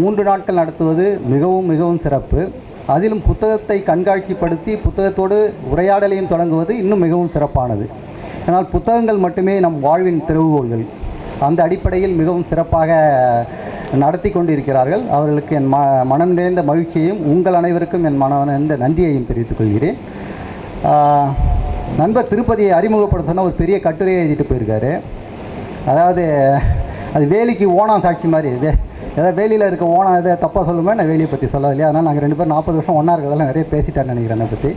மூன்று நாட்கள் நடத்துவது மிகவும் மிகவும் சிறப்பு. அதிலும் புத்தகத்தை கண்காட்சிப்படுத்தி புத்தகத்தோடு உரையாடலையும் தொடங்குவது இன்னும் மிகவும் சிறப்பானது. ஆனால் புத்தகங்கள் மட்டுமே நம் வாழ்வின் திறவுகோள்கள் அந்த அடிப்படையில் மிகவும் சிறப்பாக நடத்தி கொண்டிருக்கிறார்கள். அவர்களுக்கு என் ம மனம் நிறைந்த மகிழ்ச்சியையும் உங்கள் அனைவருக்கும் என் மனம் நிறைந்த நன்றியையும் தெரிவித்துக் கொள்கிறேன். நண்பர் திருப்பதியை அறிமுகப்படுத்தினா ஒரு பெரிய கட்டுரையை எழுதிட்டு போயிருக்காரு. அதாவது அது வேலிக்கு ஓணம் சாட்சி மாதிரி ஏதாவது வேலியில் இருக்க ஓனா இதை தப்பாக சொல்லுமே? நான் வேலியை பற்றி சொல்ல இல்லையா? அதனால் நாங்கள் ரெண்டு பேரும் நாற்பது வருஷம் ஒன்றா இருக்கிறதெல்லாம் நிறைய பேசிட்டேன்னு நினைக்கிறேன் அதை பற்றி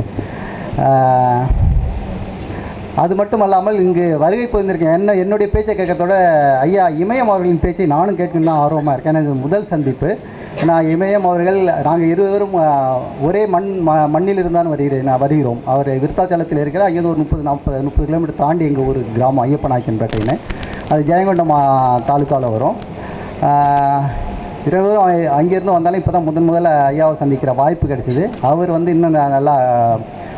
அது மட்டும் அல்லாமல் இங்கு வருகை புரிந்திருக்கேன் என்ன என்னுடைய பேச்சை கேட்கறதோட ஐயா இமயம் அவர்களின் பேச்சை நானும் கேட்கணும்னு ஆர்வமாக இருக்கேன். ஏன்னா இது முதல் சந்திப்பு. நான் இமயம் அவர்கள் நாங்கள் இருவரும் ஒரே மண் ம மண்ணில் இருந்தாலும் வருகிறேன் நான் வருகிறோம். அவர் விருத்தாச்சலத்தில் இருக்கிற அங்கேருந்து ஒரு முப்பது நாற்பது முப்பது கிலோமீட்டர் தாண்டி எங்கள் ஊர் கிராமம் ஐயப்பநாயக்கன்பேட்டைன்னு அது ஜெயங்கொண்டம் தாலுக்காவில் வரும். இரவு இருவரும் அங்கேருந்து வந்தாலும் இப்போ தான் முதன் முதல்ல ஐயாவை சந்திக்கிற வாய்ப்பு கிடைச்சிது. அவர் வந்து இன்னும் நல்லா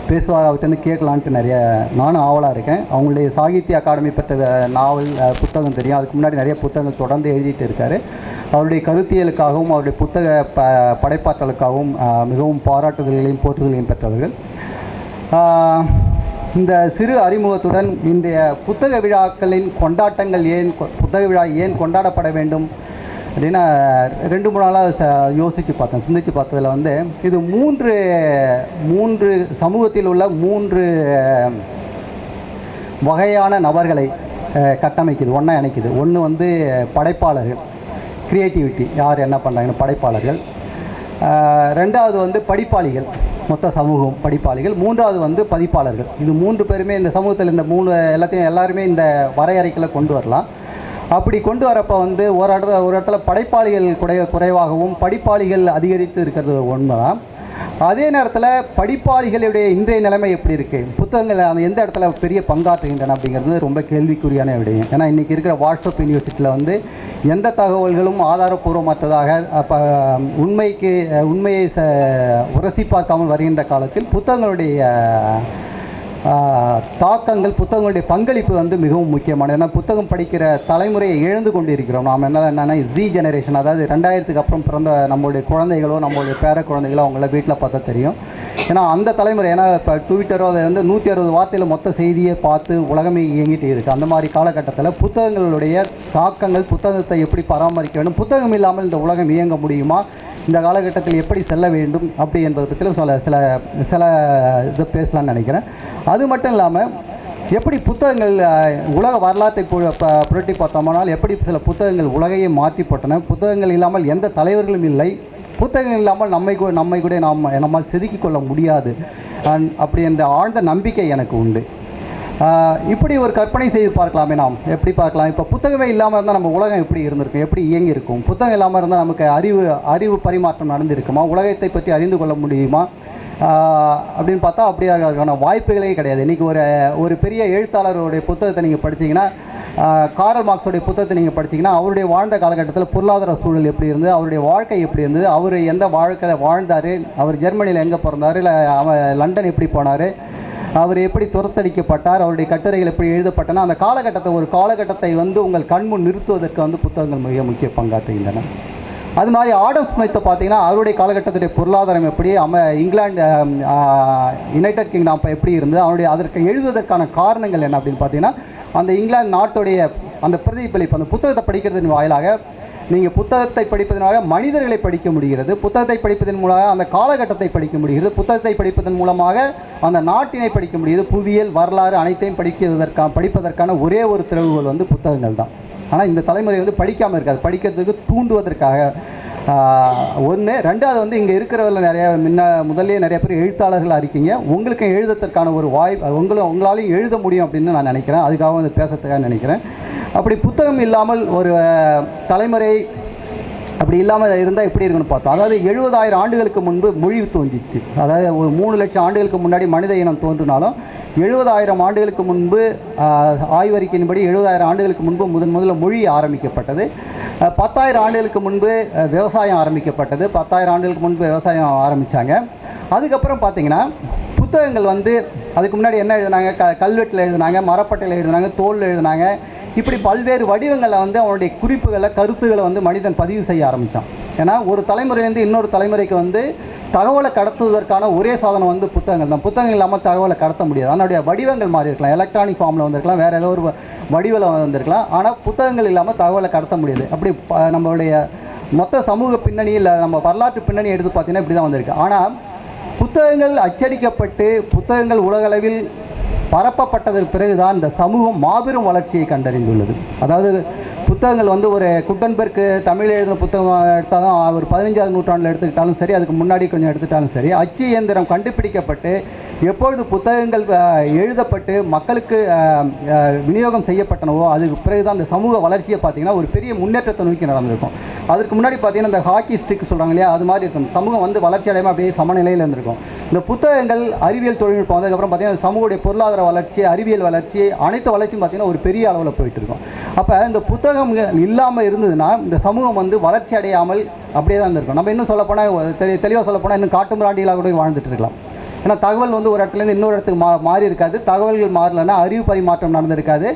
பேசுவார் அவர்கிட்ட கேட்கலான்ட்டு நிறைய நானும் ஆவலாக இருக்கேன். அவங்களுடைய சாகித்ய அகாடமி பெற்ற நாவல் புத்தகம் தெரியும். அதுக்கு முன்னாடி நிறைய புத்தகங்கள் தொடர்ந்து எழுதிட்டு இருக்காரு. அவருடைய கருத்தியலுக்காகவும் அவருடைய புத்தக ப படைப்பாற்றலுக்காகவும் மிகவும் பாராட்டுதல்களையும் போற்றுதல்களையும் பெற்றவர்கள். இந்த சிறு அறிமுகத்துடன் இன்றைய புத்தக விழாக்களின் கொண்டாட்டங்கள் ஏன் கொ- புத்தக விழா ஏன் கொண்டாடப்பட வேண்டும்? அப்படின்னா ரெண்டு மூணு நாளாக ச யோசித்து பார்த்தேன். சிந்தித்து பார்த்ததில் வந்து இது மூன்று மூன்று சமூகத்தில் உள்ள மூன்று வகையான நபர்களை கட்டமைக்குது ஒன்றா இணைக்குது. ஒன்று வந்து படைப்பாளர்கள் க்ரியேட்டிவிட்டி யார் என்ன பண்ணுறாங்கன்னு படைப்பாளர்கள். ரெண்டாவது வந்து படிப்பாளிகள் மொத்த சமூகம் படிப்பாளிகள். மூன்றாவது வந்து பதிப்பாளர்கள். இது மூன்று பேருமே இந்த சமூகத்தில் இந்த மூணு எல்லாத்தையும் எல்லாருமே இந்த வரையறைக்குள்ளே கொண்டு வரலாம். அப்படி கொண்டு வரப்போ வந்து ஒரு இடத்துல ஒரு இடத்துல படைப்பாளிகள் குறை குறைவாகவும் படிப்பாளிகள் அதிகரித்து இருக்கிறது உண்மைதான். அதே நேரத்தில் படிப்பாளிகளுடைய இன்றைய நிலைமை எப்படி இருக்குது புத்தகங்கள் அந்த எந்த இடத்துல பெரிய பங்காற்றுகின்றன அப்படிங்கிறது ரொம்ப கேள்விக்குறியான விடயம். ஏன்னா இன்றைக்கி இருக்கிற வாட்ஸ்அப் யூனிவர்சிட்டியில் வந்து எந்த தகவல்களும் ஆதாரப்பூர்வமற்றதாக அப்போ உண்மைக்கு உண்மையை ச உரசி பார்க்காமல் வருகின்ற காலத்தில் புத்தகங்களுடைய தாக்கங்கள் புத்தகங்களுடைய பங்களிப்பு வந்து மிகவும் முக்கியமானது. ஏன்னா புத்தகம் படிக்கிற தலைமுறையை இழந்து கொண்டிருக்கிறோம் நாம். என்ன என்னென்னா ஜி ஜெனரேஷன் அதாவது ரெண்டாயிரத்துக்கு அப்புறம் பிறந்த நம்மளுடைய குழந்தைகளோ நம்மளுடைய பேர குழந்தைகளோ அவங்கள வீட்டில் பார்த்தா தெரியும். ஏன்னா அந்த தலைமுறை ஏன்னா இப்போ ட்விட்டரோ அதை வந்து நூற்றி அறுபது வார்த்தையில் மொத்த செய்தியை பார்த்து உலகமே இயங்கிட்டு இருக்குது அந்த மாதிரி காலகட்டத்தில் புத்தகங்களுடைய தாக்கங்கள் புத்தகத்தை எப்படி பராமரிக்க வேண்டும் புத்தகம் இல்லாமல் இந்த உலகம் இயங்க முடியுமா இந்த காலகட்டத்தில் எப்படி செல்ல வேண்டும் அப்படி என்பதை பற்றியில் சில சில சில இதை பேசலாம்னு நினைக்கிறேன். அது மட்டும் இல்லாமல் எப்படி புத்தகங்கள் உலக வரலாற்றை பு- ப- புரட்டி பார்த்தோம்னால் எப்படி சில புத்தகங்கள் உலகையே மாற்றி போட்டன. புத்தகங்கள் இல்லாமல் எந்த தலைவர்களும் இல்லை. புத்தகங்கள் இல்லாமல் நம்மை கூட நம்மை கூட நாம் நம்மால் செதுக்கிக் கொள்ள முடியாது. அப்படி என்ற ஆழ்ந்த நம்பிக்கை எனக்கு உண்டு. இப்படி ஒரு கற்பனை செய்து பார்க்கலாமே நாம். எப்படி பார்க்கலாம்? இப்போ புத்தகமே இல்லாமல் இருந்தால் நம்ம உலகம் எப்படி இருந்திருக்கும்? எப்படி இயங்கியிருக்கும்? புத்தகம் இல்லாமல் இருந்தால் நமக்கு அறிவு அறிவு பரிமாற்றம் நடந்திருக்குமா? உலகத்தை பற்றி அறிந்து கொள்ள முடியுமா? அப்படின்னு பார்த்தா அப்படியான வாய்ப்புகளே கிடையாது. இன்றைக்கி ஒரு ஒரு பெரிய எழுத்தாளருடைய புத்தகத்தை நீங்கள் படிச்சீங்கன்னா காரல் மார்க்ஸோடைய புத்தகத்தை நீங்கள் படிச்சீங்கன்னா அவருடைய வாழ்ந்த காலகட்டத்தில் பொருளாதார சூழல் எப்படி இருந்தது அவருடைய வாழ்க்கை எப்படி இருந்தது அவர் எந்த வாழ்க்கை வாழ்ந்தார் அவர் ஜெர்மனியில் எங்கே பிறந்தார் இல்லை அவன் லண்டன் எப்படி போனார் அவர் எப்படி துரத்தடிக்கப்பட்டார் அவருடைய கட்டுரைகள் எப்படி எழுதப்பட்டன அந்த காலகட்டத்தை ஒரு காலகட்டத்தை வந்து உங்கள் கண்முன் நிறுத்துவதற்கு வந்து புத்தகங்கள் மிக முக்கிய பங்காற்றுகின்றன. அது மாதிரி ஆடம் ஸ்மித்தை பார்த்தீங்கன்னா அவருடைய காலகட்டத்துடைய பொருளாதாரம் எப்படி அம இங்கிலாந்து யுனைடெட் கிங்டம் அப்போ எப்படி இருந்தது அவருடைய அதற்கு எழுதுவதற்கான காரணங்கள் என்ன அப்படின்னு பார்த்தீங்கன்னா அந்த இங்கிலாந்து நாட்டுடைய அந்த பிரதிபலிப்பு அந்த புத்தகத்தை படிக்கிறதன் வாயிலாக நீங்கள் புத்தகத்தை படிப்பதனால மனிதர்களை படிக்க முடிகிறது புத்தகத்தை படிப்பதன் மூலமாக அந்த காலகட்டத்தை படிக்க முடிகிறது புத்தகத்தை படிப்பதன் மூலமாக அந்த நாட்டினை படிக்க முடியுது புவியியல் வரலாறு அனைத்தையும் படிக்கிறதற்கான படிப்பதற்கான ஒரே ஒரு திறவுகோல் வந்து புத்தகங்கள் தான். ஆனால் இந்த தலைமுறை வந்து படிக்காமல் இருக்காது. படிக்கிறதுக்கு தூண்டுவதற்காக. ஒன்று ரெண்டாவது வந்து இங்கே இருக்கிறவர்கள் நிறைய முன்ன முதல்ல நிறைய பேர் எழுத்தாளர்களாக இருக்கீங்க. உங்களுக்கும் எழுதத்திற்கான ஒரு வாய்ப்பு உங்களும் உங்களாலையும் எழுத முடியும் அப்படின்னு நான் நினைக்கிறேன். அதுக்காக வந்து பேசுறதுக்காக நினைக்கிறேன். அப்படி புத்தகம் இல்லாமல் ஒரு தலைமுறை அப்படி இல்லாமல் இருந்தால் எப்படி இருக்குன்னு பார்த்தோம். அதாவது எழுபதாயிரம் ஆண்டுகளுக்கு முன்பு மொழி தோன்றிச்சு. அதாவது ஒரு மூணு லட்சம் ஆண்டுகளுக்கு முன்னாடி மனித இனம் தோன்றினாலும் எழுபதாயிரம் ஆண்டுகளுக்கு முன்பு ஆய்வறிக்கையின்படி எழுபதாயிரம் ஆண்டுகளுக்கு முன்பு முதன் முதல்ல மொழி ஆரம்பிக்கப்பட்டது. பத்தாயிரம் ஆண்டுகளுக்கு முன்பு விவசாயம் ஆரம்பிக்கப்பட்டது. பத்தாயிரம் ஆண்டுகளுக்கு முன்பு விவசாயம் ஆரம்பித்தாங்க அதுக்கப்புறம் பார்த்தீங்கன்னா புத்தகங்கள் வந்து அதுக்கு முன்னாடி என்ன எழுதினாங்க? க கல்வெட்டில் எழுதினாங்க மரப்பட்டையில் எழுதினாங்க தோலில் எழுதினாங்க இப்படி பல்வேறு வடிவங்களில் வந்து அவனுடைய குறிப்புகளை கருத்துக்களை வந்து மனிதன் பதிவு செய்ய ஆரம்பித்தான் ஏன்னா ஒரு தலைமுறையிலேருந்து இன்னொரு தலைமுறைக்கு வந்து தகவலை கடத்துவதற்கான ஒரே சாதனம் வந்து புத்தகங்கள் தான். புத்தகங்கள் இல்லாமல் தகவலை கடத்த முடியாது. அதனுடைய வடிவங்கள் மாறி இருக்கலாம். எலக்ட்ரானிக் ஃபார்மில் வந்திருக்கலாம். வேறு ஏதோ ஒரு வடிவில் வந்திருக்கலாம். ஆனால் புத்தகங்கள் இல்லாமல் தகவலை கடத்த முடியாது. அப்படி நம்மளுடைய மொத்த சமூக பின்னணியில் நம்ம வரலாற்று பின்னணி எடுத்து பார்த்தீங்கன்னா இப்படி தான் வந்திருக்கு. ஆனால் புத்தகங்கள் அச்சடிக்கப்பட்டு புத்தகங்கள் உலகளவில் பரப்பப்பட்டதற்கு பிறகுதான் இந்த சமூகம் மாபெரும் வளர்ச்சியை கண்டறிந்துள்ளது. அதாவது புத்தகங்கள் வந்து ஒரு குட்டன்பர்க்கு தமிழ் எழுதின புத்தகம் எடுத்தாலும் அவர் பதினஞ்சாவது நூற்றாண்டில் எடுத்துக்கிட்டாலும் சரி அதுக்கு முன்னாடி கொஞ்சம் எடுத்துட்டாலும் சரி அச்சு இயந்திரம் கண்டுபிடிக்கப்பட்டு எப்பொழுது புத்தகங்கள் எழுதப்பட்டு மக்களுக்கு விநியோகம் செய்யப்பட்டனவோ அதுக்கு பிறகு தான் அந்த சமூக வளர்ச்சியை பார்த்தீங்கன்னா ஒரு பெரிய முன்னேற்றத்தை நோக்கி நடந்திருக்கும். அதுக்கு முன்னாடி பார்த்தீங்கன்னா இந்த ஹாக்கி ஸ்டிக் சொல்கிறாங்க இல்லையா அது மாதிரி இருக்கும். சமூகம் வந்து வளர்ச்சி அடையாமல் அப்படியே சமநிலையில் இருந்திருக்கும். இந்த புத்தகங்கள் அறிவியல் தொழில்நுட்பம் வந்ததுக்கப்புறம் பார்த்தீங்கன்னா சமூகடைய பொருளாதார வளர்ச்சி அறிவியல் வளர்ச்சி அனைத்து வளர்ச்சியும் பார்த்தீங்கன்னா ஒரு பெரிய அளவில் போயிட்டு இருக்கும். அப்போ இந்த புத்தகம் இல்லாமல் இருந்ததுன்னா இந்த சமூகம் வந்து வளர்ச்சி அடையாமல் அப்படியே தான் இருந்திருக்கும். நம்ம இன்னும் சொல்லப்போனால் தெளி தெளிவாக சொல்லப்போனால் இன்னும் காட்டு மிராண்டிகளாக கூட வாழ்ந்துட்டு இருக்கலாம். ஏன்னா தகவல் வந்து ஒரு இடத்துலேருந்து இன்னொரு இடத்துக்கு மா மாறி இருக்காது. தகவல்கள் மாறலைன்னா அறிவு பரிமாற்றம் நடந்திருக்காது.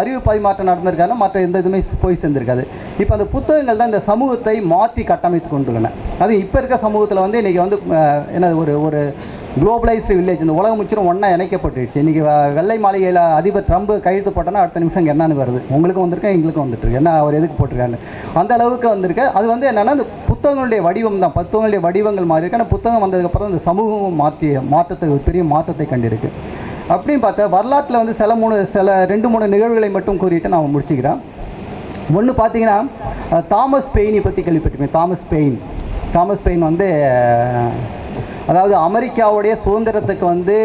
அறிவு பரிமாற்றம் நடந்திருக்காதுன்னா மற்ற எந்த இதுவுமே போய் சேர்ந்திருக்காது. இப்போ அந்த புத்தகங்கள் தான் இந்த சமூகத்தை மாற்றி கட்டமைத்து கொண்டுள்ளன. அது இப்போ இருக்க சமூகத்தில் வந்து இன்றைக்கி வந்து என்ன ஒரு ஒரு குளோபலைஸ்டு வில்லேஜ். இந்த உலகம் முற்றிலும் ஒன்றா இணைக்கப்பட்டுருச்சு. இன்றைக்கி வெள்ளை மாளிகையில் அதிபர் ட்ரம்ப் கையெழுத்து போட்டோன்னா அடுத்த நிமிஷம் இங்கே என்னன்னு வருது. உங்களுக்கும் வந்திருக்கேன் எங்களுக்கும் வந்துட்டுருக்கு. என்ன அவர் எதுக்கு போட்டிருக்காரு? அந்த அளவுக்கு வந்திருக்கு. அது வந்து என்னென்னா இந்த புத்தகங்களுடைய வடிவம் தான். புத்தகங்களுடைய வடிவங்கள் மாறி இருக்கு. ஆனால் புத்தகம் வந்ததுக்கப்புறம் இந்த சமூகம் மாற்றிய மாற்றத்தை ஒரு பெரிய மாற்றத்தை கண்டிருக்கு. அப்படின்னு பார்த்தா வரலாற்றில் வந்து சில மூணு சில ரெண்டு மூணு நிகழ்வுகளை மட்டும் கூறிட்டு நான் முடிச்சுக்கிறேன். ஒன்று பார்த்தீங்கன்னா தாமஸ் பெயினை பற்றி கேள்விப்பட்டிருக்கேன் தாமஸ் பெயின். தாமஸ் பெயின் வந்து அதாவது அமெரிக்காவுடைய சுதந்திரத்துக்கு வந்து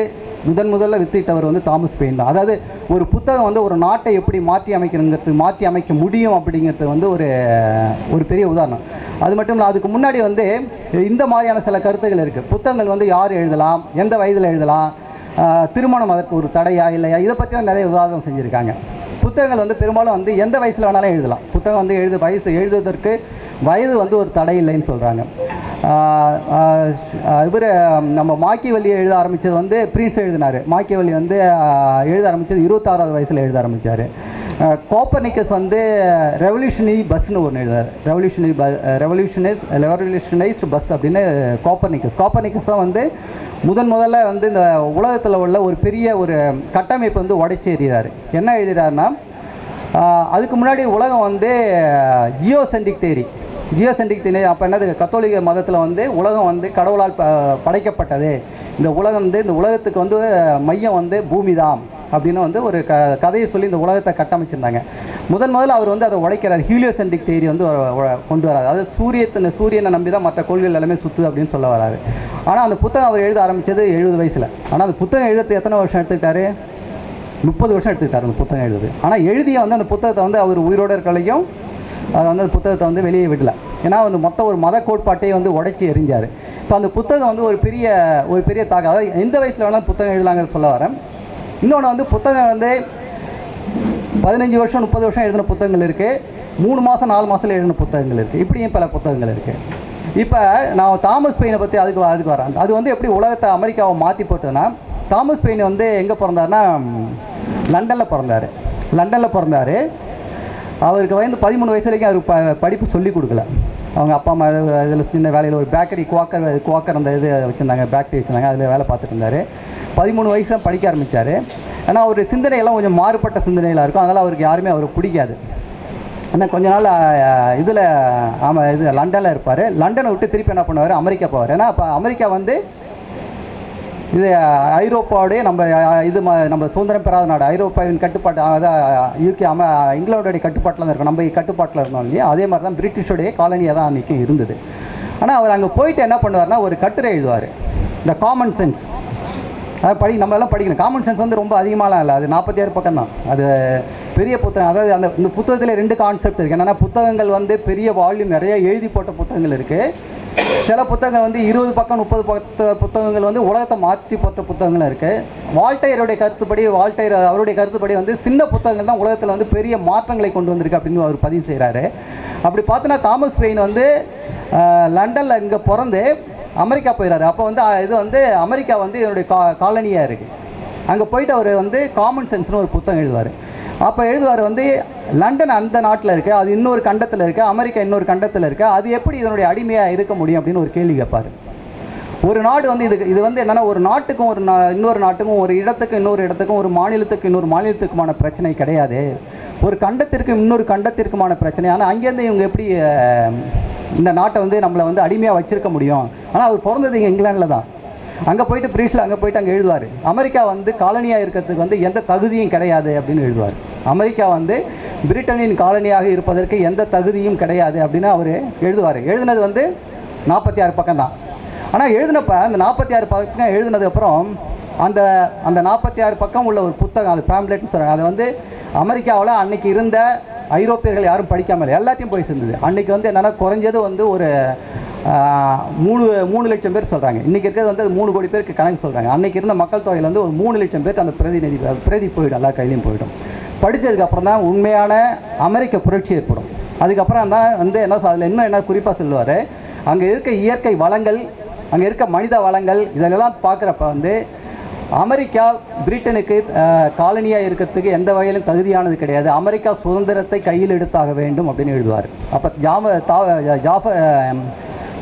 முதன் முதல்ல வித்திட்டவர் வந்து தாமஸ் பெயின் தான். அதாவது ஒரு புத்தகம் வந்து ஒரு நாட்டை எப்படி மாற்றி அமைக்கணுங்கிறது மாற்றி அமைக்க முடியும் அப்படிங்கிறது வந்து ஒரு ஒரு பெரிய உதாரணம். அது மட்டும் இல்லை அதுக்கு முன்னாடி வந்து இந்த மாதிரியான சில கருத்துகள் இருக்குது புத்தகங்கள் வந்து யார் எழுதலாம் எந்த வயதில் எழுதலாம் திருமணம் அதற்கு ஒரு தடையா இல்லையா இதை பற்றிலாம் நிறைய விவாதம் செஞ்சுருக்காங்க. புத்தகங்கள் வந்து பெரும்பாலும் வந்து எந்த வயசில் வேணாலும் எழுதலாம். புத்தகம் வந்து எழுது வயசு எழுதுவதற்கு வயது வந்து ஒரு தடை இல்லைன்னு சொல்கிறாங்க இவர் நம்ம மாக்கியவல்லி எழுத ஆரம்பித்தது வந்து பிரின்ஸ் எழுதினார். மாக்கியவல்லி வந்து எழுத ஆரம்பித்தது இருபத்தாறாவது வயசில் எழுத ஆரம்பித்தார் கோப்பர்னிக்கஸ் வந்து ரெவல்யூஷனரி பஸ்னு ஒன்று எழுதார் ரெவல்யூஷனரி ப ரெவல்யூஷனைஸ் ரெவல்யூஷனைஸ்டு பஸ் அப்படின்னு கோப்பர்னிக்கஸ். கோப்பர்னிக்கஸ் தான் வந்து முதன் முதல்ல வந்து இந்த உலகத்தில் உள்ள ஒரு பெரிய ஒரு கட்டமைப்பு வந்து உடைச்சி எறிகிறார். என்ன எழுதுகிறாருன்னா அதுக்கு முன்னாடி உலகம் வந்து ஜியோ சென்டிக் தேரி. ஜியோசென்டிக் தினே அப்போ என்னது? கத்தோலிக மதத்தில் வந்து உலகம் வந்து கடவுளால் ப படைக்கப்பட்டது. இந்த உலகம் வந்து இந்த உலகத்துக்கு வந்து மையம் வந்து பூமி தான் அப்படின்னு வந்து ஒரு க கதையை சொல்லி இந்த உலகத்தை கட்டமைச்சிருந்தாங்க. முதன் முதல்ல அவர் வந்து அதை உடைக்கிறார். ஹீலியோசென்டிக் தேரி வந்து கொண்டு வராது அதாவது சூரியத்தின் சூரியனை நம்பி தான் மற்ற கோள்கள் எல்லாமே சுற்றுது அப்படின்னு சொல்ல வராரு. ஆனால் அந்த புத்தகம் அவர் எழுத ஆரம்பித்தது எழுபது வயசில். ஆனால் அந்த புத்தகம் எழுதுறது எத்தனை வருஷம் எடுத்துக்கிட்டாரு? முப்பது வருஷம் எடுத்துக்கிட்டார் அந்த புத்தகம் எழுதுது ஆனால் எழுதிய வந்து அந்த புத்தகத்தை வந்து அவர் உயிரோடர்களையும் இருக்கலையும் அதை வந்து அந்த புத்தகத்தை வந்து வெளியே விடல. ஏன்னா வந்து மொத்த ஒரு மத கோட்பாட்டையே வந்து உடைச்சி எரிஞ்சார் இப்போ அந்த புத்தகம் வந்து ஒரு பெரிய ஒரு பெரிய தாக்கம். அதாவது எந்த வயசில் வேணாலும் புத்தகம் எழுதலாங்கன்னு சொல்ல வரேன். இன்னொன்று வந்து புத்தகம் வந்து பதினஞ்சு வருஷம் முப்பது வருஷம் எழுதின புத்தகங்கள் இருக்குது மூணு மாதம் நாலு மாதத்தில் எழுதின புத்தகங்கள் இருக்குது இப்படியும் பல புத்தகங்கள் இருக்குது இப்போ நான் தாமஸ் பெயினை பற்றி அதுக்கு வ- அதுக்கு வரேன். அது வந்து எப்படி உலகத்தை அமெரிக்காவை மாற்றி போட்டதுன்னா தாமஸ் பெயின் வந்து எங்கே பிறந்தாருன்னா லண்டனில் பிறந்தார். லண்டனில் பிறந்தார். அவருக்கு வயது பதிமூணு வயசு வரைக்கும் அவர் ப படிப்பு சொல்லிக் கொடுக்கல. அவங்க அப்பா அம்மா இதில் சின்ன வேலையில் ஒரு பேக்கரி குவாக்கர் குவாக்கர் அந்த இது வச்சுருந்தாங்க பேக்கரி வச்சுருந்தாங்க அதில் வேலை பார்த்துட்டு இருந்தார். பதிமூணு வயசு தான் படிக்க ஆரம்பித்தார் ஆனால் அவர் சிந்தனையெல்லாம் கொஞ்சம் மாறுபட்ட சிந்தனைகளாக இருக்கும். அதனால் அவருக்கு யாருமே அவருக்கு பிடிக்காது. ஆனால் கொஞ்ச நாள் இதில் ஆமாம் இது லண்டனில் இருப்பார். லண்டனை விட்டு திருப்பி என்ன பண்ணுவார்? அமெரிக்கா போவார். ஏன்னா அப்போ அமெரிக்கா வந்து இது ஐரோப்பாவுடைய நம்ம இது ம- நம்ம சுதந்திரம் பெறாத நாடு. ஐரோப்பாவின் கட்டுப்பாட்டு அதான் யூகே அம இங்கிலாந்துடைய கட்டுப்பாட்டில் தான் இருக்கும் நம்ம கட்டுப்பாட்டில் இருந்தோம் இல்லையா? அதே மாதிரி தான் பிரிட்டிஷுடைய காலனியாக தான் அன்றைக்கி இருந்தது. ஆனால் அவர் அங்கே போயிட்டு என்ன பண்ணுவார்னா ஒரு கட்டுரை எழுதுவார். இந்த காமன் சென்ஸ் அதாவது படி நம்ம எல்லாம் படிக்கணும். காமன் சென்ஸ் வந்து ரொம்ப அதிகமாகலாம் இல்லை. அது நாற்பத்தி ஆறு பக்கம் தான் அது பெரிய புத்தகம் அதாவது அந்த இந்த புத்தகத்தில் ரெண்டு கான்செப்ட் இருக்குது என்னென்னா புத்தகங்கள் வந்து பெரிய வால்யூம் நிறைய எழுதி போட்ட புத்தகங்கள் இருக்குது சில புத்தகங்கள் வந்து இருபது பக்கம் முப்பது பக்க புத்தகங்கள் வந்து உலகத்தை மாற்றி போட்ட புத்தகங்களும் இருக்குது வால்டையருடைய கருத்துப்படி வால்டையர் அவருடைய கருத்துப்படி வந்து சின்ன புத்தகங்கள் தான் உலகத்தில் வந்து பெரிய மாற்றங்களை கொண்டு வந்திருக்கு அப்படின்னு அவர் பதிவு செய்கிறாரு அப்படி பார்த்தோன்னா தாமஸ் பெயின் வந்து லண்டனில் இங்கே பிறந்து அமெரிக்கா போயிடறாரு அப்போ வந்து இது வந்து அமெரிக்கா வந்து இதனுடைய கா காலனியாக இருக்குது அங்கே போயிட்டு அவர் வந்து காமன் சென்ஸ்னு ஒரு புத்தகம் எழுதுவார். அப்போ எழுதுவார் வந்து லண்டன் அந்த நாட்டில் இருக்குது அது இன்னொரு கண்டத்தில் இருக்குது அமெரிக்கா இன்னொரு கண்டத்தில் இருக்குது அது எப்படி இதனுடைய அடிமையாக இருக்க முடியும்? அப்படின்னு ஒரு கேள்வி கேட்பார். ஒரு நாடு வந்து இது இது வந்து என்னன்னா ஒரு நாட்டுக்கும் ஒரு நா- இன்னொரு நாட்டுக்கும் ஒரு இடத்துக்கும் இன்னொரு இடத்துக்கும் ஒரு மாநிலத்துக்கு இன்னொரு மாநிலத்துக்குமான பிரச்சனை கிடையாது. ஒரு கண்டத்திற்கு இன்னொரு கண்டத்திற்குமான பிரச்சனை. ஆனால் அங்கேருந்து இவங்க எப்படி இந்த நாட்டை வந்து நம்மளை வந்து அடிமையாக வச்சுருக்க முடியும்? ஆனால் அவர் பிறந்தது இங்கே இங்கிலாண்டில் தான். அங்கே போயிட்டு பிரீஸில் அங்கே போயிட்டு அங்கே எழுதுவார். அமெரிக்கா வந்து காலனியாக இருக்கிறதுக்கு வந்து எந்த தகுதியும் கிடையாது அப்படின்னு எழுதுவார். அமெரிக்கா வந்து பிரிட்டனின் காலனியாக இருப்பதற்கு எந்த தகுதியும் கிடையாது அப்படின்னு அவர் எழுதுவார். எழுதுனது வந்து நாற்பத்தி ஆறு பக்கம் தான் ஆனால் எழுதினப்ப அந்த நாற்பத்தி ஆறு பக்கம் எழுதினதுக்கப்புறம் அந்த அந்த நாற்பத்தி ஆறு பக்கம் உள்ள ஒரு புத்தகம் அது பேம்லெட்னு சொல்கிறாங்க அதை வந்து அமெரிக்காவில் அன்னைக்கு இருந்த ஐரோப்பியர்கள் யாரும் படிக்காமல் எல்லாத்தையும் போய் சேர்ந்தது. அன்றைக்கி வந்து என்னென்னா குறைஞ்சது வந்து ஒரு மூணு மூணு லட்சம் பேர் சொல்கிறாங்க இன்றைக்கி இருக்கிறது வந்து அது மூணு கோடி பேருக்கு கணக்கு சொல்கிறாங்க அன்னைக்கு இருந்த மக்கள் தொகையில் வந்து ஒரு மூணு லட்சம் பேருக்கு அந்த பிரதிநிதி பிரதி போயிடும் எல்லா கையிலையும் போயிடும். படித்ததுக்கப்புறம் தான் உண்மையான அமெரிக்க புரட்சி ஏற்படும். அதுக்கப்புறம் தான் வந்து என்ன அதில் இன்னும் என்ன குறிப்பாக சொல்லுவார்? அங்கே இருக்க இயற்கை வளங்கள் அங்கே இருக்க மனித வளங்கள் இதெல்லாம் பார்க்குறப்ப வந்து அமெரிக்கா பிரிட்டனுக்கு காலனியாக இருக்கிறதுக்கு எந்த வகையிலும் தகுதியானது கிடையாது. அமெரிக்கா சுதந்திரத்தை கையில் எடுத்தாக வேண்டும் அப்படின்னு எழுதுவார். அப்போ ஜாம தா ஜாஃப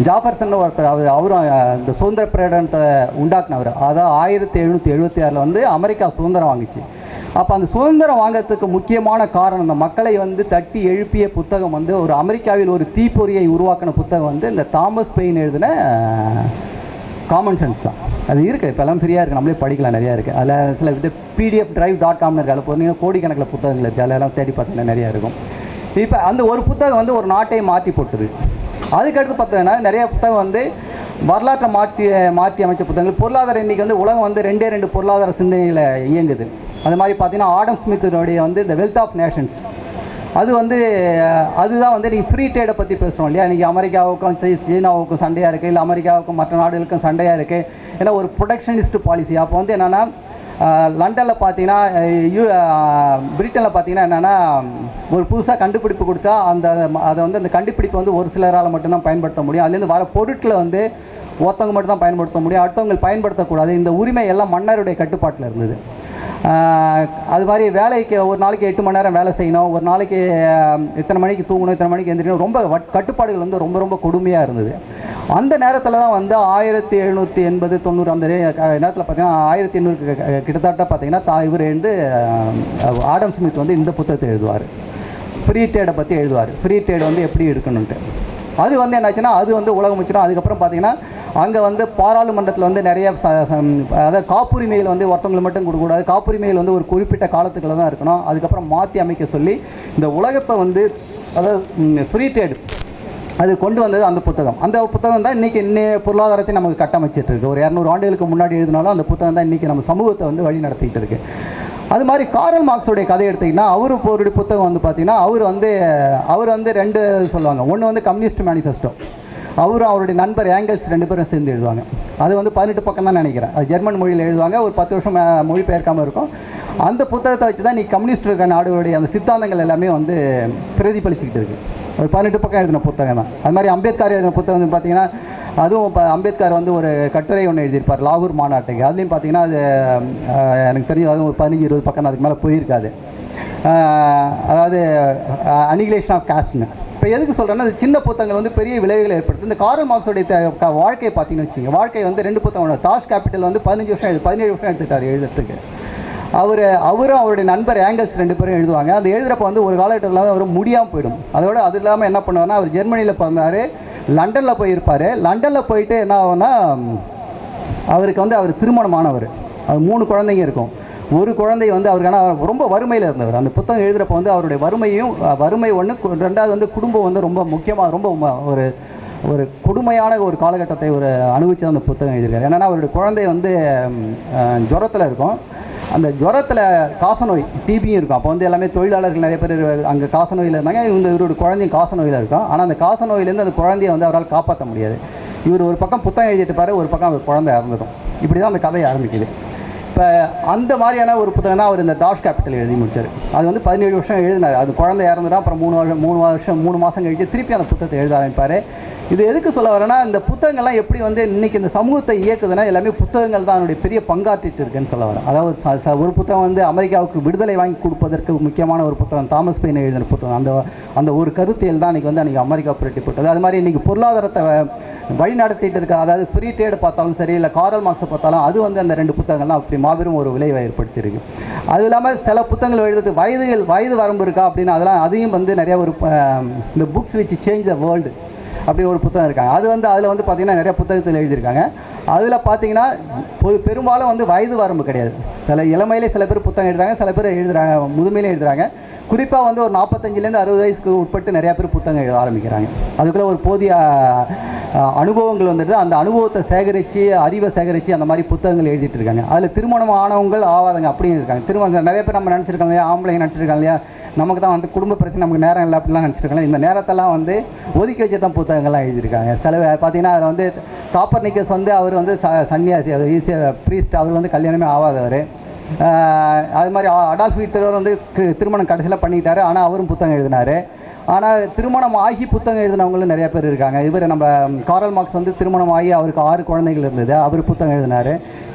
ஜாஃபர்சன் ஒருத்தர் அவர் அவரும் இந்த சுதந்திர பிரகடனத்தை உண்டாக்குனவர். அதாவது ஆயிரத்தி எழுநூற்றி எழுபத்தி ஆறில் வந்து அமெரிக்கா சுதந்திரம் வாங்குச்சு. அப்போ அந்த சுதந்திரம் வாங்குறதுக்கு முக்கியமான காரணம் இந்த மக்களை வந்து தட்டி எழுப்பிய புத்தகம் வந்து ஒரு அமெரிக்காவில் ஒரு தீப்பொறியை உருவாக்கின புத்தகம் வந்து இந்த தாமஸ் பெயின் எழுதின காமன் சென்ஸ் தான். அது இருக்குது இப்போல்லாம் ஃப்ரீயாக இருக்குது நம்மளே படிக்கலாம் நிறையா இருக்குது அதில் சில இது பிடிஎஃப் டிரைவ் டாட் காம்னு இருக்குது அதில் போனீங்கன்னா கோடிக்கணக்கில் புத்தகங்கள் இருக்குது அதெல்லாம் தேடி பார்த்தீங்கன்னா நிறையா இருக்கும். இப்போ அந்த ஒரு புத்தகம் வந்து ஒரு நாட்டை மாற்றி போட்டுது. அதுக்கடுத்து பார்த்தீங்கன்னா நிறைய புத்தகம் வந்து வரலாற்றை மாற்றி மாற்றி அமைச்ச புத்தகங்கள். பொருளாதார இன்னைக்கு வந்து உலகம் வந்து ரெண்டே ரெண்டு பொருளாதார சிந்தனையில் இயங்குது. அது மாதிரி பார்த்தீங்கன்னா ஆடம் ஸ்மித்தினுடைய வந்து இந்த வெல்த் ஆஃப் நேஷன்ஸ் அது வந்து அதுதான் வந்து நீங்கள் ஃப்ரீ ட்ரேடை பற்றி பேசுகிறோம் இல்லையா? இன்றைக்கி அமெரிக்காவுக்கும் சீனாவுக்கும் சண்டையாக இருக்குது இல்லை அமெரிக்காவுக்கும் மற்ற நாடுகளுக்கும் சண்டையாக இருக்குது ஏன்னா ஒரு ப்ரொடெக்ஷனிஸ்ட் பாலிசி அப்போ வந்து என்னென்னா லண்டனில் பார்த்தீங்கன்னா யூ பிரிட்டனில் பார்த்தீங்கன்னா என்னென்னா ஒரு புதுசாக கண்டுபிடிப்பு கொடுத்தா அந்த அதை வந்து அந்த கண்டுபிடிப்பு வந்து ஒரு சிலரால் மட்டும்தான் பயன்படுத்த முடியும். அதுலேருந்து வர பொருட்களை வந்து ஒருத்தவங்க மட்டும் தான் பயன்படுத்த முடியும். அடுத்தவங்க பயன்படுத்தக்கூடாது. இந்த உரிமை எல்லாம் மன்னருடைய கட்டுப்பாட்டில் இருந்தது. அது மாதிரி வேலைக்கு ஒரு நாளைக்கு எட்டு மணி நேரம் வேலை செய்யணும். ஒரு நாளைக்கு இத்தனை மணிக்கு தூங்கணும் இத்தனை மணிக்கு எந்திரிக்கணும். ரொம்ப வட்- கட்டுப்பாடுகள் வந்து ரொம்ப ரொம்ப கொடுமையாக இருந்தது. அந்த நேரத்தில் தான் வந்து ஆயிரத்தி எழுநூற்றி எண்பது தொண்ணூறு அந்த நேரத்தில் பார்த்தீங்கன்னா ஆயிரத்தி எண்ணூறு கிட்டத்தட்ட பார்த்தீங்கன்னா தா இவர் வந்து ஆடம் ஸ்மித் வந்து இந்த புத்தகத்தை எழுதுவார். ஃப்ரீ ட்ரேடை பற்றி எழுதுவார். ஃப்ரீ ட்ரேட் வந்து எப்படி இருக்கணுன்ட்டு அது வந்து என்னாச்சுன்னா அது வந்து உலகம் வச்சுனா அதுக்கப்புறம் பார்த்தீங்கன்னா அங்கே வந்து பாராளுமன்றத்தில் வந்து நிறைய அதாவது காப்புரிமைகள் வந்து ஒருத்தவங்களுக்கு மட்டும் கொடுக்கக்கூடாது காப்புரிமைகள் வந்து ஒரு குறிப்பிட்ட காலத்துக்குள்ள தான் இருக்கணும். அதுக்கப்புறம் மாற்றி அமைக்க சொல்லி இந்த உலகத்தை வந்து அதாவது ஃப்ரீ ட்ரேடு அது கொண்டு வந்தது அந்த புத்தகம். அந்த புத்தகம் தான் இன்றைக்கி இன்னை பொருளாதாரத்தை நமக்கு கட்டமைச்சிட்டுருக்குது ஒரு இரநூறு ஆண்டுகளுக்கு முன்னாடி எழுதினாலும் அந்த புத்தகம் தான் இன்றைக்கி நம்ம சமூகத்தை வந்து வழி நடத்திட்டு இருக்கு. அது மாதிரி காரல் மார்க்ஸோடைய கதை எடுத்திங்கன்னா அவரு ஒரு புத்தகம் வந்து பார்த்திங்கன்னா அவர் வந்து அவர் வந்து ரெண்டு சொல்லுவாங்க. ஒன்று வந்து கம்யூனிஸ்ட் மேனிஃபெஸ்டோ. அவரும் அவருடைய நண்பர் ஏங்கல்ஸ் ரெண்டு பேரும் சேர்ந்து எழுதுவாங்க. அது வந்து பதினெட்டு பக்கம் தான் நினைக்கிறேன். அது ஜெர்மன் மொழியில் எழுதுவாங்க. ஒரு பத்து வருஷம் மொழி மொழிபெயர்க்காமல் இருக்கும். அந்த புத்தகத்தை வச்சு தான் நீ கம்யூனிஸ்ட் இருக்க நாடுகளுடைய அந்த சித்தாந்தங்கள் எல்லாமே வந்து பிரதிபலிச்சுக்கிட்டு இருக்குது ஒரு பதினெட்டு பக்கம் எழுதின புத்தகம் தான். அது மாதிரி அம்பேத்கர் எழுதின புத்தகம் வந்து பார்த்தீங்கன்னா அதுவும் இப்போ அம்பேத்கர் வந்து ஒரு கட்டுரை ஒன்று எழுதியிருப்பார் லாகூர் மாநாட்டுக்கு. அதுலேயும் பார்த்தீங்கன்னா அது எனக்கு தெரியும் அதுவும் ஒரு பதினஞ்சு இருபது பக்கம் தான் அதுக்கு மேலே போயிருக்காது. அதாவது அனிகிலேஷன் ஆஃப் காஸ்ட்னு. இப்போ எதுக்கு சொல்கிறேன்னா அது சின்ன புத்தகங்கள் வந்து பெரிய விளைவுகளை ஏற்படுத்தும் இந்த காரல் மார்க்ஸோடைய த- வாழ்க்கையை பார்த்தீங்கன்னு வச்சுங்க வாழ்க்கை வந்து ரெண்டு புத்தகம் தாஷ் கேபிட்டல் வந்து பதினஞ்சு வருஷம் எழுது பதினேழு வருஷம் எடுத்துட்டார் எழுதுறதுக்கு. அவர் அவரும் அவருடைய நண்பர் ஏங்கல்ஸ் ரெண்டு பேரும் எழுதுவாங்க. அந்த எழுதுறப்ப வந்து ஒரு காலகட்டத்தில் அவர் முடியாமல் போயிடும். அதோட அது இல்லாமல் என்ன பண்ணுவார்னா அவர் ஜெர்மனியில் பிறந்தார் லண்டனில் போயிருப்பார். லண்டனில் போயிட்டு என்ன ஆகும்னா அவருக்கு வந்து அவர் திருமணமானவர். அவர் மூணு குழந்தைங்க இருக்கும். ஒரு குழந்தை வந்து அவருக்கு ஆனால் ரொம்ப வறுமையில் இருந்தவர். அந்த புத்தகம் எழுதுகிறப்ப வந்து அவருடைய வறுமையும் வறுமை ஒன்று ரெண்டாவது வந்து குடும்பம் வந்து ரொம்ப முக்கியமாக ரொம்ப ஒரு ஒரு கொடுமையான ஒரு காலகட்டத்தை ஒரு அனுபவிச்சு அந்த புத்தகம் எழுதியிருக்காரு. என்னென்னா அவருடைய குழந்தை வந்து ஜுரத்தில் இருக்கும். அந்த ஜுரத்தில் காசநோய் டிபியும் இருக்கும். அப்போ வந்து எல்லாமே தொழிலாளர்கள் நிறைய பேர் அங்கே காசநோயில் இருந்தாங்க. இந்த இவருடைய குழந்தையும் காசநோயில் இருக்கும். ஆனால் அந்த காசநோயிலேருந்து அந்த குழந்தையை வந்து அவரால் காப்பாற்ற முடியாது. இவர் ஒரு பக்கம் புத்தகம் எழுதிட்டு பாரு ஒரு பக்கம் அவர் குழந்தை இறந்துடும். இப்படி தான் அந்த கதை ஆரம்பிக்குது. இப்போ அந்த மாதிரியான ஒரு புத்தகம் தான் அவர் இந்த டாஷ் கேபிட்டல் எழுதி முடிச்சார். அது வந்து பதினேழு வருஷம் எழுதினார். அது குழந்தை இறந்துடா அப்புறம் மூணு வருஷம் மூணு வருஷம் மூணு மாதம் கழிச்சு திருப்பி அந்த புத்தகத்தை எழுத ஆரம்பிப்பார். இது எதுக்கு சொல்ல வரேன்னா இந்த புத்தகங்கள்லாம் எப்படி வந்து இன்றைக்கி இந்த சமூகத்தை இயக்குதுன்னா எல்லாமே புத்தகங்கள் தான் அதனுடைய பெரிய பங்காற்றிட்டு இருக்குன்னு சொல்ல வரேன். அதாவது ச- ஒரு புத்தகம் வந்து அமெரிக்காவுக்கு விடுதலை வாங்கி கொடுப்பதற்கு முக்கியமான ஒரு புத்தகம் தாமஸ் பெயின் எழுதின புத்தகம். அந்த அந்த ஒரு கருத்தியல் தான் இன்றைக்கி வந்து அன்றைக்கி அமெரிக்கா புரட்டி போட்டது. அது மாதிரி இன்றைக்கி பொருளாதாரத்தை வழி நடத்திட்டு இருக்க அதாவது ஃப்ரீ ட்ரேடு பார்த்தாலும் சரி இல்லை காரல் மார்க்ஸை பார்த்தாலும் அது வந்து அந்த ரெண்டு புத்தகங்கள்லாம் அப்படி மாபெரும் ஒரு விளைவை ஏற்படுத்தியிருக்கு. அது இல்லாமல் சில புத்தகங்கள் எழுதுறது வயதுகள் வயது வரம்பு இருக்கா அப்படின்னு அதெல்லாம் அதையும் வந்து நிறைய ஒரு இந்த புக்ஸ் வச்சு சேஞ்ச் த வேர்ல்டு அப்படி ஒரு புத்தகம் இருக்காங்க. அது வந்து அதில் வந்து பார்த்திங்கன்னா நிறைய புத்தகத்தில் எழுதியிருக்காங்க. அதில் பார்த்தீங்கன்னா பொது பெரும்பாலும் வந்து வயது வரம்பு கிடையாது. சில இளமையிலே சில பேர் புத்தகம் எழுதுறாங்க சில பேர் எழுதுறாங்க முதுமையிலே எழுதுறாங்க. குறிப்பாக வந்து ஒரு நாற்பத்தஞ்சிலேருந்து அறுபது வயசுக்கு உட்பட்டு நிறையா பேர் புத்தகம் எழுத ஆரம்பிக்கிறாங்க. அதுக்குள்ளே ஒரு போதிய அனுபவங்கள் வந்துட்டு அந்த அனுபவத்தை சேகரித்து அறிவை சேகரித்து அந்த மாதிரி புத்தகங்கள் எழுதிட்டு இருக்காங்க. அதில் திருமணம் ஆனவங்கள் ஆவாதங்க அப்படின்னு இருக்காங்க. திருமணம் நிறைய பேர் நம்ம நினச்சிருக்காங்க இல்லையா? ஆம்பளைங்க நினச்சிருக்காங்க இல்லையா? நமக்கு தான் வந்து குடும்ப பிரச்சனை நமக்கு நேரம் இல்லை அப்படிலாம் நினச்சிருக்காங்க இந்த நேரத்தெல்லாம் வந்து ஒதுக்கி வச்சு தான் புத்தகங்கள்லாம் எழுதியிருக்காங்க. சில பார்த்தீங்கன்னா அதில் வந்து காப்பர் நிக்கஸ் வந்து அவர் வந்து ச சன்னியாசி அது ஈஸியாக ப்ரீஸ்ட் அவர் வந்து கல்யாணமே ஆகாதவர் அது மாதிரி அடால்ஃப் ஹிட்லர் வந்து திருமணம் கடைசியில் பண்ணிக்கிட்டாரு ஆனால் அவரும் புத்தகம் எழுதினார். ஆனால் திருமணம் ஆகி புத்தகம் எழுதினவங்களும் நிறைய பேர் இருக்காங்க. இவர் நம்ம காரல் மார்க்ஸ் வந்து திருமணம் ஆகி அவருக்கு ஆறு குழந்தைகள் இருந்தது. அவர் புத்தகம் எழுதினார்.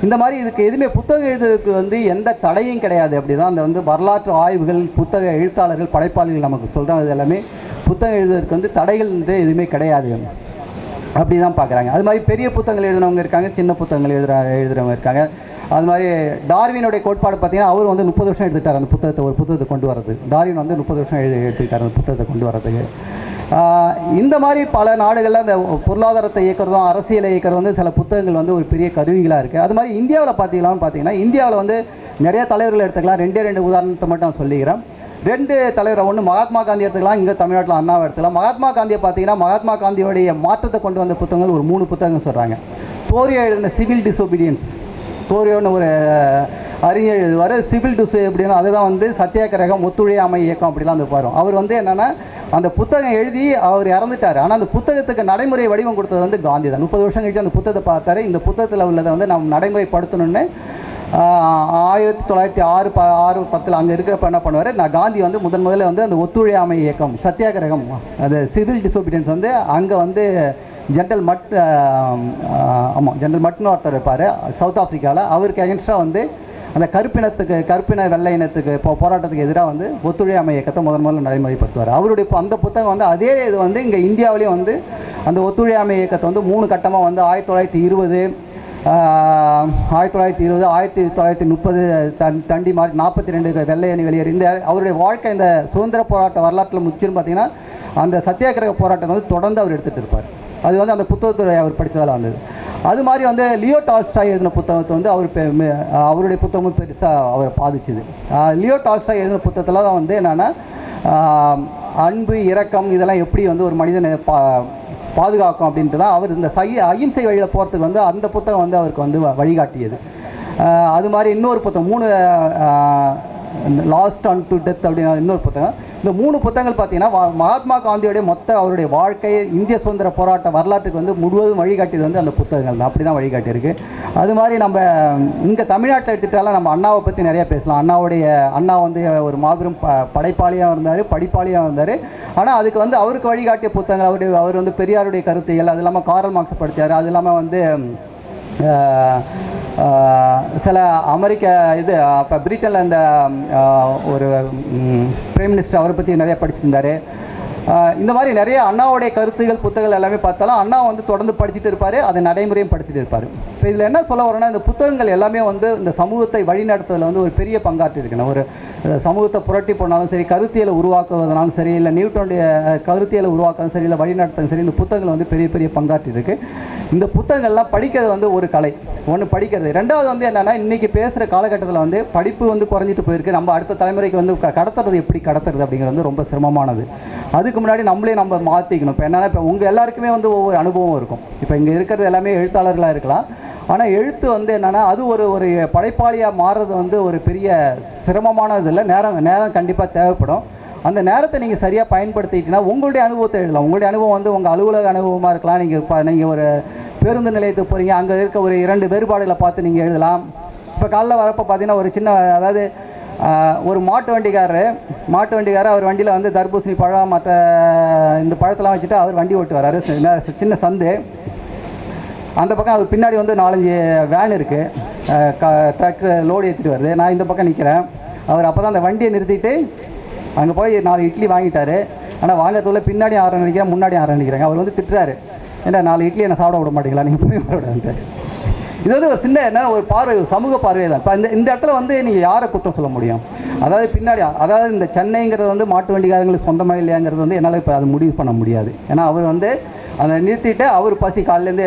இந்த மாதிரி இதுக்கு எதுவுமே புத்தகம் எழுதுறதுக்கு வந்து எந்த தடையும் கிடையாது. அப்படி தான் அந்த வந்து வரலாற்று ஆய்வுகள் புத்தக எழுத்தாளர்கள் படைப்பாளிகள் நமக்கு சொல்கிறாங்க இது எல்லாமே. புத்தகம் எழுதுவதற்கு வந்து தடைகள் வந்து எதுவுமே கிடையாது. அப்படி தான் பார்க்குறாங்க அது மாதிரி பெரிய புத்தகங்கள் எழுதினவங்க இருக்காங்க சின்ன புத்தகங்கள் எழுதுற எழுதுறவங்க இருக்காங்க. அது மாதிரி டார்வினுடைய கோட்பாடு பார்த்தீங்கன்னா அவர் வந்து முப்பது வருஷம் எடுத்துக்கிட்டார் அந்த புத்தகத்தை ஒரு புத்தகத்தை கொண்டு வரது. டார்வின் வந்து முப்பது வருஷம் எழுதி எடுத்துக்கிட்டார் அந்த புத்தகத்தை கொண்டு வரதுக்கு இந்த மாதிரி பல நாடுகளில் அந்த பொருளாதாரத்தை இயக்கிறதும் அரசியலை இயக்கிறது வந்து சில புத்தகங்கள் வந்து ஒரு பெரிய கருவிகளாக இருக்குது அது மாதிரி இந்தியாவில் பார்த்தீங்களான்னு பார்த்தீங்கன்னா இந்தியாவில் வந்து நிறைய தலைவர்கள் எடுத்துக்கலாம். ரெண்டே ரெண்டு உதாரணத்தை மட்டும் நான் சொல்லிக்கிறேன். ரெண்டு தலைவர் ஒன்று மகாத்மா காந்தி எடுத்துக்கலாம் இங்கே தமிழ்நாட்டில் அண்ணாவை எடுத்துக்கலாம். மகாத்மா காந்தியை பார்த்தீங்கன்னா மகாத்மா காந்தியோடைய மாற்றத்தை கொண்டு வந்த புத்தகங்கள் ஒரு மூணு புத்தகங்கள் சொல்கிறாங்க தோரியா எழுதின சிவில் டிசோபீடியன்ஸ். தோரியோன்னு ஒரு அறிஞர் எழுதுவார். சிவில் டிசு எப்படின்னா அதுதான் வந்து சத்தியாகிரகம் ஒத்துழையாமை இயக்கம் அப்படிலாம் வந்து பாரு அவர் வந்து என்னென்னா அந்த புத்தகம் எழுதி அவர் இறந்துட்டார். ஆனால் அந்த புத்தகத்துக்கு நடைமுறை வடிவம் கொடுத்தது வந்து காந்தி தான் முப்பது வருஷம் கழிச்சு அந்த புத்தகத்தை பார்த்தாரு. இந்த புத்தகத்தில் உள்ளதை வந்து நம்ம நடைமுறைப்படுத்தணும்னு ஆயிரத்தி தொள்ளாயிரத்தி ஆறு ப ஆறு பத்தில் அங்கே இருக்கிறப்ப என்ன பண்ணுவார்? நான் காந்தி வந்து முதன் முதல்ல வந்து அந்த ஒத்துழையாமை இயக்கம் சத்தியாகிரகம் அது சிவில் டிசோபிடியன்ஸ் வந்து அங்கே வந்து ஜென்ரல் மட் ஆமாம் ஜென்ரல் மட்னு ஒருத்தர் இருப்பார் சவுத் ஆஃப்ரிக்காவில் அவருக்கு அகேன்ஸ்டாக வந்து அந்த கருப்பினத்துக்கு கருப்பின வெள்ளை இனத்துக்கு போ போராட்டத்துக்கு எதிராக வந்து ஒத்துழையாமை இயக்கத்தை முதன் முதல்ல நடைமுறைப்படுத்துவார். அவருடைய அந்த புத்தகம் வந்து அதே இது வந்து இங்கே இந்தியாவிலேயே வந்து அந்த ஒத்துழையாமை இயக்கத்தை வந்து மூணு கட்டமாக வந்து ஆயிரத்தி தொள்ளாயிரத்தி இருபது ஆயிரத்தி தொள்ளாயிரத்தி இருபது ஆயிரத்தி தொள்ளாயிரத்தி முப்பது தன் தண்டி மாறி நாற்பத்தி ரெண்டு வெள்ளையணி வெளியேறிந்த வெளியேறி இந்த அவருடைய வாழ்க்கை இந்த சுதந்திர போராட்ட வரலாற்றில் முக்கியம் பார்த்தீங்கன்னா அந்த சத்தியாகிரக போராட்டம் வந்து தொடர்ந்து அவர் எடுத்துகிட்டு இருப்பார். அது வந்து அந்த புத்தகத்துறை அவர் படித்ததால் வந்தது அது மாதிரி வந்து லியோ டால்ஸ்டாய் எழுதின புத்தகத்தை வந்து அவர் பெ- அவருடைய புத்தகமும் பெருசாக அவரை பாதிச்சுது. லியோ டால்ஸ்டாய் எழுதின புத்தகத்தில் தான் வந்து என்னென்னா அன்பு இரக்கம் இதெல்லாம் எப்படி வந்து ஒரு மனிதனை பா பாதுகாக்கும் அப்படின்ட்டு தான் அவர் இந்த சை அகிம்சை வழியில் போகிறதுக்கு வந்து அந்த புத்தகம் வந்து அவருக்கு வந்து வ- வழிகாட்டியது. அது மாதிரி இன்னொரு புத்தகம் மூணு லாஸ்ட் ஆன் டு டெத் அப்படின்னு இன்னொரு புத்தகம். இந்த மூணு புத்தகங்கள் பார்த்தீங்கன்னா மகாத்மா காந்தியோடைய மொத்த அவருடைய வாழ்க்கை இந்திய சுதந்திர போராட்ட வரலாற்றுக்கு வந்து முழுவதும் வழிகாட்டியது வந்து அந்த புத்தகங்கள் தான். அப்படி தான் வழிகாட்டியிருக்கு. அது மாதிரி நம்ம இங்கே தமிழ்நாட்டில் எடுத்துட்டாலும் நம்ம அண்ணாவை பற்றி நிறைய பேசலாம். அண்ணாவுடைய அண்ணா வந்து ஒரு மாபெரும் ப படைப்பாளியாக இருந்தார் படிப்பாளியாக இருந்தார். ஆனால் அதுக்கு வந்து அவருக்கு வழிகாட்டிய புத்தகங்கள் அவருடைய அவர் வந்து பெரியாருடைய கருத்துகள் அது இல்லாமல் காரல் மார்க்ஸ் படித்தார் அது இல்லாமல் வந்து சில அமெரிக்க இது அப்போ பிரிட்டனில் இந்த ஒரு பிரைம் மினிஸ்டர் அவரை பற்றி நிறைய படிச்சிருந்தார். இந்த மாதிரி நிறைய அண்ணாவுடைய கருத்துகள் புத்தகங்கள் எல்லாமே பார்த்தாலும் அண்ணா வந்து தொடர்ந்து படிச்சுட்டு இருப்பார் அதை நடைமுறையும் படிச்சுட்டு இருப்பார். இப்போ இதில் என்ன சொல்ல வரோன்னா இந்த புத்தகங்கள் எல்லாமே வந்து இந்த சமூகத்தை வழிநடத்துறதுல வந்து ஒரு பெரிய பங்காற்றி இருக்கணும் ஒரு சமூகத்தை புரட்டி போனாலும் சரி கருத்தியலை உருவாக்குவதனாலும் சரி இல்லை நியூட்டனுடைய கருத்தியலை உருவாக்குறதும் சரி இல்லை வழிநடத்துறதும் சரி இந்த புத்தகங்கள் வந்து பெரிய பெரிய பங்காற்றி இருக்கு. இந்த புத்தகங்கள்லாம் படிக்கிறது வந்து ஒரு கலை ஒன்று படிக்கிறது. ரெண்டாவது வந்து என்னென்னா இன்றைக்கி பேசுகிற காலகட்டத்தில் வந்து படிப்பு வந்து குறைஞ்சிட்டு போயிருக்கு. நம்ம அடுத்த தலைமுறைக்கு வந்து கடத்துறது எப்படி கடத்துறது அப்படிங்கிறது வந்து ரொம்ப சிரமமானது. அதுக்கு அதுக்கு முன்னாடி நம்மளே நம்ம மாற்றிக்கணும் இப்போ என்னென்னா இப்போ உங்கள் எல்லாருக்குமே வந்து ஒவ்வொரு அனுபவம் இருக்கும். இப்போ இங்கே இருக்கிறது எல்லாமே எழுத்தாளர்களாக இருக்கலாம். ஆனால் எழுத்து வந்து என்னென்னா அது ஒரு ஒரு படைப்பாளியாக மாறுறது வந்து ஒரு பெரிய சிரமமானது இல்லை. நேரம் நேரம் கண்டிப்பாக தேவைப்படும். அந்த நேரத்தை நீங்கள் சரியாக பயன்படுத்திக்கிட்டீங்கன்னா உங்களுடைய அனுபவத்தை எழுதலாம். உங்களுடைய அனுபவம் வந்து உங்கள் அலுவலக அனுபவமாக இருக்கலாம். நீங்கள் இப்போ நீங்கள் ஒரு பேருந்து நிலையத்துக்கு போகிறீங்க அங்கே இருக்க ஒரு இரண்டு வேறுபாடுகளை பார்த்து நீங்கள் எழுதலாம். இப்போ காலைல வரப்போ பார்த்தீங்கன்னா ஒரு சின்ன அதாவது ஒரு மாட்டு வண்டிக்காரரு மாட்டு வண்டிக்காரர் அவர் வண்டியில் வந்து தர்பூசணி பழம் மற்ற இந்த பழத்தெல்லாம் வச்சுட்டு அவர் வண்டி ஓட்டு வர்றாரு சின்ன சின்ன சந்து. அந்த பக்கம் அவர் பின்னாடி வந்து நாலஞ்சு வேன் இருக்குது க ட்ரக்கு லோடு ஏற்றிட்டு வருது. நான் இந்த பக்கம் நிற்கிறேன் அவர் அப்போ தான் அந்த வண்டியை நிறுத்திட்டு அங்கே போய் நாலு இட்லி வாங்கிட்டார். ஆனால் வாங்கத்துள்ள பின்னாடி ஆரம்பிக்கிறேன் முன்னாடி ஆரம் அவர் வந்து திட்டுறாரு. ஏன்னா நாலு இட்லி என்ன சாப்பிட விட மாட்டீங்களா? நீங்கள் போய் விடான்ட்டு இது வந்து ஒரு சின்ன என்ன ஒரு பார்வை சமூக பார்வை தான். இப்போ இந்த இந்த இடத்துல வந்து நீங்கள் யாரை குற்றம் சொல்ல முடியும்? அதாவது பின்னாடி அதாவது இந்த சென்னைங்கிறது வந்து மாட்டு வண்டிக்காரங்களுக்கு சொந்தமாக இல்லையாங்கிறது வந்து என்னால் இப்போ அதை முடிவு பண்ண முடியாது. ஏன்னா அவர் வந்து அதை நிறுத்திட்டு அவர் பசி காலையிலேருந்து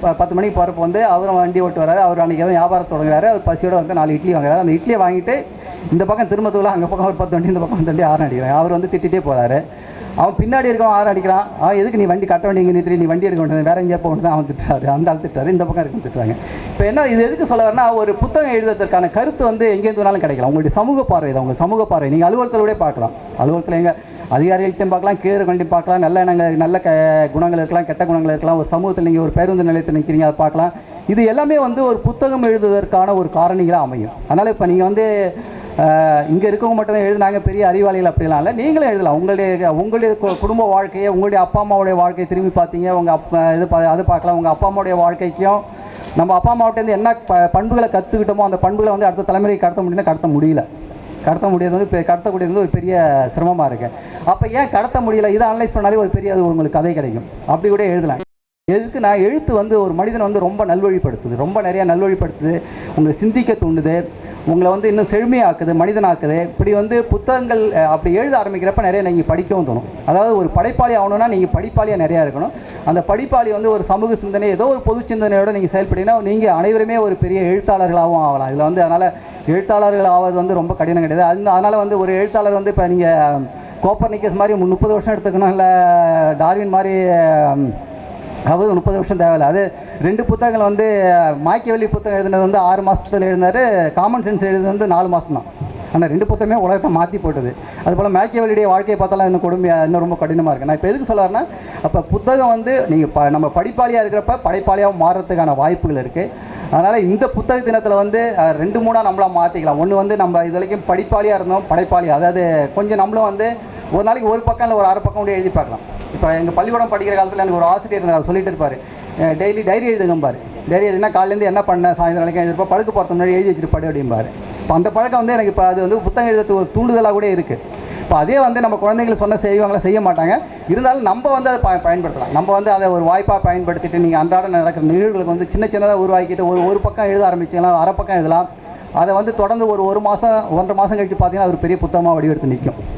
ப- பத்து மணிக்கு போகிறப்ப வந்து அவரும் வண்டி ஓட்டு வராரு அவர் அன்றைக்கி எதாவது வியாபாரம் தொடங்குறாரு அவர் பசியோட வந்து நாலு இட்லி வாங்குறாரு. அந்த இட்லியை வாங்கிட்டு இந்த பக்கம் திரும்பத்துக்குள்ள அங்கே பக்கம் ஒரு பத்து வண்டி இந்த பக்கம் பத்து வண்டி ஆறு அவர் வந்து திட்டிகிட்டே போகிறாரு அவன் பின்னாடி இருக்கவன் ஆறு அடிக்கிறான். அவன் எதுக்கு நீ வண்டி கட்ட வேண்டிய இங்கே நிறுத்தி நீ வண்டி எடுக்க வேண்டியது வேற எங்கேயா போக வேண்டியது அவன் திட்டாரு அந்த ஆள் திட்டாரு இந்த பக்கம் இருக்கும் திட்டுறாங்க. இப்போ என்ன இது எதுக்கு சொல்ல வரேன்னா ஒரு புத்தகம் எழுதுறதுக்கான கருத்து வந்து எங்கேருந்து வேணாலும் கிடைக்கலாம். உங்களுடைய சமூக பார்வை தான் உங்கள் சமூக பார்வை. நீங்கள் அலுவலகத்தோடய பார்க்கலாம். அலுவலகத்தில் எங்கள் அதிகாரிகள்ட்டையும் பார்க்கலாம் கீழர்கள்ட்டையும் பார்க்கலாம் நல்ல எண்ணங்கள் நல்ல க குணங்கள் இருக்கலாம் கெட்ட குணங்கள் இருக்கலாம் ஒரு சமூகத்தில் நீங்கள் ஒரு பேருந்து நிலையத்தில் நிற்கிறீங்க அதை பார்க்கலாம். இது எல்லாமே வந்து ஒரு புத்தகம் எழுதுவதற்கான ஒரு காரணிகளாக அமையும். அதனால் இப்போ நீங்கள் வந்து இங்கே இருக்கவங்க மட்டும் தான் பெரிய அறிவாளிகள் அப்படிலாம் இல்லை. நீங்களும் எழுதலாம். உங்களுடைய உங்களுடைய கு- குடும்ப வாழ்க்கையை உங்களுடைய அப்பா அம்மாவுடைய வாழ்க்கையை திரும்பி பார்த்தீங்க உங்கள் அப்பா இது பா- அது பார்க்கலாம். உங்கள் அப்பா அம்மாவுடைய வாழ்க்கைக்கும் நம்ம அப்பா அம்மாவிட்டேருந்து என்ன ப பண்புகளை கற்றுக்கிட்டோமோ அந்த பண்புகளை வந்து அடுத்த தலைமுறைக்கு கடத்த முடியும்னா கடத்த முடியல. கடத்த முடியாது வந்து இப்போ கடத்தக்கூடியது வந்து ஒரு பெரிய சிரமமாக இருக்குது அப்போ ஏன் கடத்த முடியல? இதை அனலைஸ் பண்ணாலே ஒரு பெரிய அது உங்களுக்கு கதை கிடைக்கும். அப்படி கூட எழுதலாம். எதுக்கு நான் எழுத்து வந்து ஒரு மனிதனை வந்து ரொம்ப நல்வழிப்படுத்துது. ரொம்ப நிறையா நல்வழிப்படுத்துது. உங்களை சிந்திக்க தூண்டுது. உங்களை வந்து இன்னும் செழுமையாக்குது மனிதனாக்குது. இப்படி வந்து புத்தகங்கள் அப்படி எழுத ஆரம்பிக்கிறப்ப நிறைய நீங்கள் படிக்கவும் தோணும். அதாவது ஒரு படைப்பாளி ஆகணும்னா நீங்கள் படிப்பாளியாக நிறையா இருக்கணும். அந்த படிப்பாளி வந்து ஒரு சமூக சிந்தனை ஏதோ ஒரு பொது சிந்தனையோடு நீங்கள் செயல்பட்டீங்கன்னா நீங்கள் அனைவருமே ஒரு பெரிய எழுத்தாளர்களாகவும் ஆகலாம். இதில் வந்து அதனால் எழுத்தாளர்கள் ஆவது வந்து ரொம்ப கடினம் கிடையாது. அந்த அதனால் வந்து ஒரு எழுத்தாளர் வந்து இப்போ நீங்கள் கோப்பர் நிக்கஸ் மாதிரி முப்பது வருஷம் எடுத்துக்கணும் இல்லை டார்வின் மாதிரி அதாவது முப்பது வருஷம் தேவையில்ல. அது ரெண்டு புத்தகங்கள் வந்து மாய்க்கவெளி புத்தகம் எழுதுனது வந்து ஆறு மாதத்தில் எழுதினாரு காமன் சென்ஸ் எழுதுனது வந்து நாலு மாதம் தான் ஆனால் ரெண்டு புத்தகமே உலகத்தை மாற்றி போட்டது. அதுபோல் மேக்கியவெளியுடைய வாழ்க்கையை பார்த்தாலும் இன்னும் கொடுமையாக இன்னும் ரொம்ப கடினமாக இருக்குது நான் இப்போ எதுக்கு சொல்ல அப்போ புத்தகம் வந்து நீங்கள் ப நம்ம படிப்பாளியாக இருக்கிறப்ப படைப்பாளியாக மாறுறதுக்கான வாய்ப்புகள் இருக்குது அதனால் இந்த புத்தக தினத்தில் வந்து ரெண்டு மூணாக நம்மளாக மாற்றிக்கலாம் ஒன்று வந்து நம்ம இது வரைக்கும் படிப்பாளியாக இருந்தோம் படைப்பாளி. அதாவது கொஞ்சம் நம்மளும் வந்து ஒரு நாளைக்கு ஒரு பக்கம் இல்லை ஒரு அரை பக்கம் கூட எழுதி பார்க்கலாம். இப்போ எங்கள் பள்ளிக்கூடம் படிக்கிற காலத்தில் எனக்கு ஒரு ஆசிரியர் இருந்தார், சொல்லிட்டு இருப்பார். Daily diary எழுதுங்கம்பார். டைரி எழுதினா காலையிலேருந்து என்ன பண்ண சாயந்தரம் வரைக்கும் எழுதிருப்பா படுக்க போகிறது முன்னாடி எழுதி வச்சுட்டு படு அப்படிம்பாரு. இப்போ அந்த பழக்கம் வந்து எனக்கு இப்போ அது வந்து புத்தகம் எழுதுறதுக்கு ஒரு தூண்டுதலாக கூட இருக்குது இப்போ அதே வந்து நம்ம குழந்தைங்களுக்கு சொன்ன செய்வாங்களா செய்ய மாட்டாங்க. இருந்தாலும் நம்ம வந்து அதை ப- பயன்படுத்தலாம். நம்ம வந்து அதை ஒரு வாய்ப்பாக பயன்படுத்திட்டு நீங்கள் அன்றாட நடக்கிற நிகழ்வுகளுக்கு வந்து சின்ன சின்னதாக உருவாக்கிட்டு ஒரு ஒரு பக்கம் எழுத ஆரம்பிச்சிக்கலாம் அரை பக்கம் எழுதலாம். அதை வந்து தொடர்ந்து ஒரு ஒரு மாதம் ஒன்றரை மாதம் கழித்து பார்த்தீங்கன்னா ஒரு பெரிய புத்தகமாக வடிவெடுத்து நிற்கும்.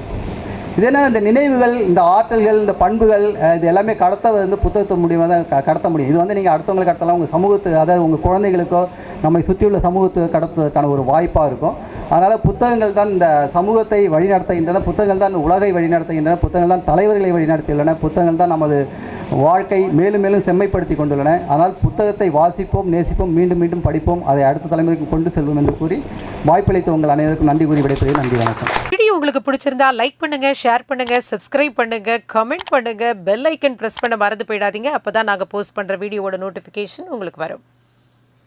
இது என்ன இந்த நினைவுகள் இந்த ஆற்றல்கள் இந்த பண்புகள் இது எல்லாமே கடத்த வந்து புத்தகத்து மூலியமாக தான் கடத்த முடியும். இது வந்து நீங்கள் அடுத்தவங்களுக்கு கடத்தலாம். உங்கள் சமூகத்து அதாவது உங்கள் குழந்தைகளுக்கோ நம்மை சுற்றியுள்ள சமூகத்துக்கு கடத்துவதற்கான ஒரு வாய்ப்பாக இருக்கும். அதனால் புத்தகங்கள் தான் இந்த சமூகத்தை வழிநடத்துகின்றன புத்தகங்கள் தான் இந்த உலகை வழிநடத்துகின்றன புத்தகங்கள் தான் தலைவர்களை வழிநடத்தியுள்ளன புத்தகங்கள் தான் நமது வாழ்க்கை மேலும் மேலும் செம்மைப்படுத்தி கொண்டுள்ளன. ஆனால் புத்தகத்தை வாசிப்போம் நேசிப்போம் மீண்டும் மீண்டும் படிப்போம். அதை அடுத்த தலைமுறைக்கு கொண்டு செல்வோம் என்று கூறி வாய்ப்பளித்த உங்கள் அனைவருக்கும் நன்றி கூறி விடைபெறுகிறேன். நன்றி வணக்கம். வீடியோ உங்களுக்கு பிடிச்சிருந்தா லைக் பண்ணுங்க ஷேர் பண்ணுங்க சப்ஸ்கிரைப் பண்ணுங்க கமெண்ட் பண்ணுங்க பெல் ஐக்கன் பிரஸ் பண்ண மறந்து போயிடாதீங்க. அப்பதான் நாங்கள் போஸ்ட் பண்ற வீடியோவோட நோட்டிஃபிகேஷன் உங்களுக்கு வரும்.